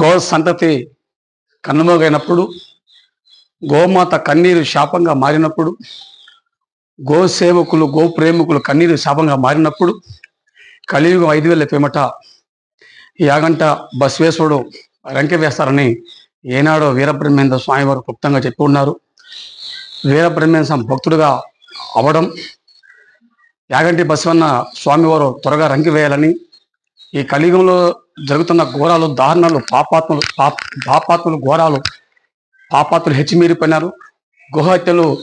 Go సంతతి కన్నుమోగైనప్పుడు గోమాత కన్నీరు శాపంగా మారినప్పుడు గో సేవకులు గో ప్రేమికులు కన్నీరు శాపంగా మారినప్పుడు కలియుగం ఐదు వేల పేమట యాగంట బసవేశ్వరుడు రంకె వేస్తారని ఏనాడో వీరబ్రహ్మేంద్ర స్వామి వారు క్లుప్తంగా చెప్పి ఉన్నారు. వీరబ్రహ్మేంద్ర భక్తుడుగా అవడం యాగంటి బసవన్న స్వామివారు త్వరగా రంకి వేయాలని ఈ కలియుగంలో జరుగుతున్న ఘోరాలు దారుణాలు పాపాత్మలు పాప పాపాత్మలు ఘోరాలు పాపాత్మలు హెచ్చిమీరిపోయినారు. గుహత్యలు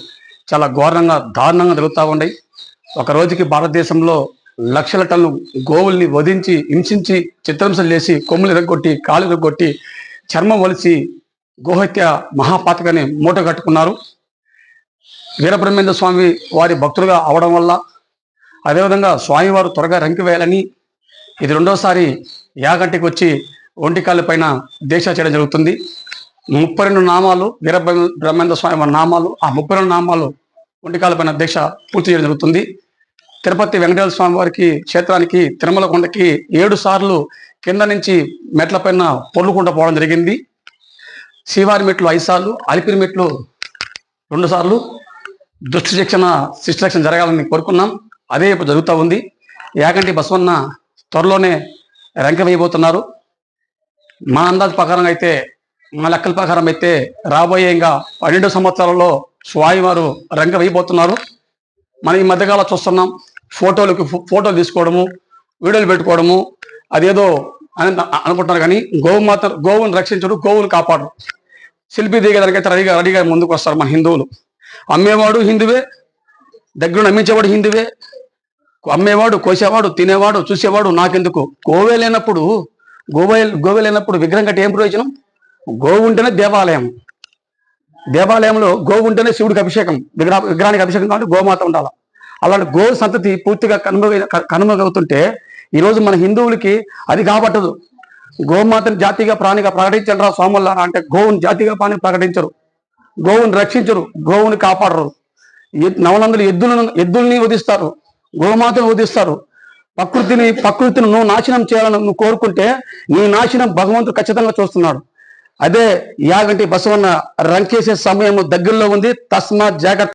చాలా ఘోరంగా దారుణంగా జరుగుతూ ఉన్నాయి. ఒక రోజుకి భారతదేశంలో లక్షల టన్ను గోవుల్ని వధించి హింసించి చిత్రంశలు చేసి కొమ్ములు ఎరగొట్టి కాలు ఎరగొట్టి చర్మం వలిసి గోహత్య మహాపాతకని మూట కట్టుకున్నారు. వీరబ్రహ్మేంద్ర స్వామి వారి భక్తులుగా అవడం వల్ల అదేవిధంగా స్వామివారు త్వరగా రంకి వేయాలని ఇది రెండోసారి యాగంటికి వచ్చి ఒంటికాళ్ళ పైన దీక్ష చేయడం జరుగుతుంది. ముప్పై రెండు నామాలు వీర బ్రహ్మేంద్ర స్వామి వారి నామాలు ఆ ముప్పై రెండు నామాలు ఒంటికాళ్ళ పైన దీక్ష పూర్తి చేయడం జరుగుతుంది. తిరుపతి వెంకటేశ్వర స్వామి వారికి క్షేత్రానికి తిరుమల కొండకి ఏడు సార్లు కింద నుంచి మెట్ల పైన పొర్లుకుంటూ పోవడం జరిగింది. శ్రీవారి మెట్లు ఐదు సార్లు అలిపిరి మెట్లు రెండు సార్లు. శిక్షణ శిష్ట శిక్షణ జరగాలని కోరుకున్నాం. అదే ఇప్పుడు జరుగుతూ ఉంది. యాగంటి బసవన్న త్వరలోనే రంక వేయబోతున్నారు మా అందాజు ప్రకారం అయితే మా లెక్కల ప్రకారం అయితే రాబోయే ఇంకా పన్నెండు సంవత్సరాలలో స్వామివారు రంక వేయబోతున్నారు మనం ఈ మధ్యకాలం చూస్తున్నాం ఫోటోలకు ఫోటోలు తీసుకోవడము వీడియోలు పెట్టుకోవడము అదేదో అని అనుకుంటున్నారు కానీ గోవు మాత్రం గోవును రక్షించడు గోవును కాపాడరు. శిల్పి దిగేదానికైతే రెడీగా రెడీగా ముందుకు వస్తారు మన హిందువులు. అమ్మేవాడు హిందువే దగ్గర నమ్మించేవాడు హిందువే అమ్మేవాడు కోసేవాడు తినేవాడు చూసేవాడు నాకెందుకు? గోవే లేనప్పుడు గోవే గోవే లేనప్పుడు విగ్రహం కట్టి ఏం ప్రయోజనం? గోవు ఉంటేనే దేవాలయం. దేవాలయంలో గోవు ఉంటేనే శివుడికి అభిషేకం విగ్రహ విగ్రహానికి అభిషేకం కాబట్టి గోమాత ఉండాలి. అలాంటి గో సంతతి పూర్తిగా కనుమరుగ కనుమగవుతుంటే ఈరోజు మన హిందువులకి అది కాబట్టదు. గోమాతని జాతిగా ప్రాణిగా ప్రకటించరా సోమల్లా అంటే గోవుని జాతిగా ప్రాణి ప్రకటించరు. గోవుని రక్షించరు గోవుని కాపాడరు. ఎద్- నవనందులు ఎద్దులను ఎద్దుల్ని వధిస్తారు. గోమాతను ఉదిస్తారు. ప్రకృతిని ప్రకృతిని నువ్వు నాశనం చేయాలని నువ్వు కోరుకుంటే నీ నాశనం భగవంతుడు ఖచ్చితంగా చూస్తున్నాడు. అదే యాగంటి బసవన్న రంకేసే సమయం దగ్గరలో ఉంది. తస్మాత్ జాగ్రత్త